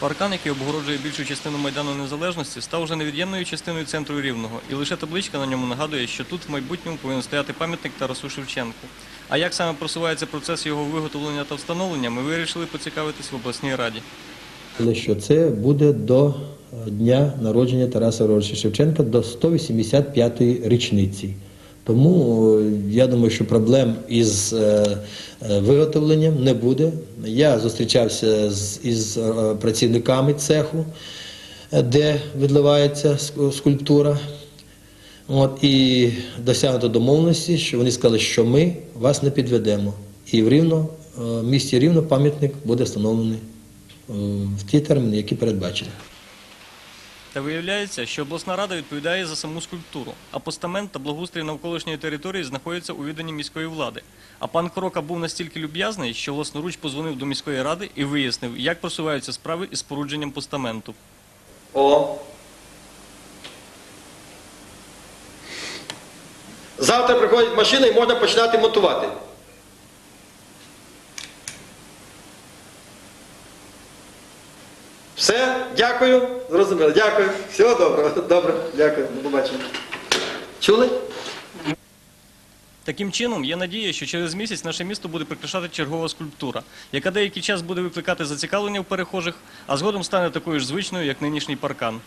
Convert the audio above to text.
Паркан, який обгороджує більшу частину Майдану Незалежності, став уже невід'ємною частиною центру Рівного, і лише табличка на ньому нагадує, що тут в майбутньому повинен стояти пам'ятник Тарасу Шевченку. А як саме просувається процес його виготовлення та встановлення, ми вирішили поцікавитись в обласній раді. Але що це буде до е, дня народження Тараса Григоровича Шевченка до 185-ї річниці. Тому е, я думаю, що проблем із е, е, виготовленням не буде. Я зустрічався з із працівниками цеху, де відливається скульптура. От, і досягнуто домовленості, що вони сказали, що ми вас не підведемо. І в Рівно, в місті Рівно пам'ятник буде встановлений в ті терміни, які передбачені. Та виявляється, що обласна рада відповідає за саму скульптуру, а постамент та благоустрій навколишньої території знаходяться у відданні міської влади. А пан Крока був настільки люб'язний, що власноруч позвонив до міської ради і вияснив, як просуваються справи із спорудженням постаменту. О. Завтра приходить машина і можна починати монтувати. Все, дякую. Зрозуміло. Дякую. Всього доброго. Добре, дякую. До побачення. Чули? Таким чином, є надія, що через місяць наше місто буде прикрашати чергова скульптура, яка деякий час буде викликати зацікавлення в перехожих, а згодом стане такою ж звичною, як нинішній паркан.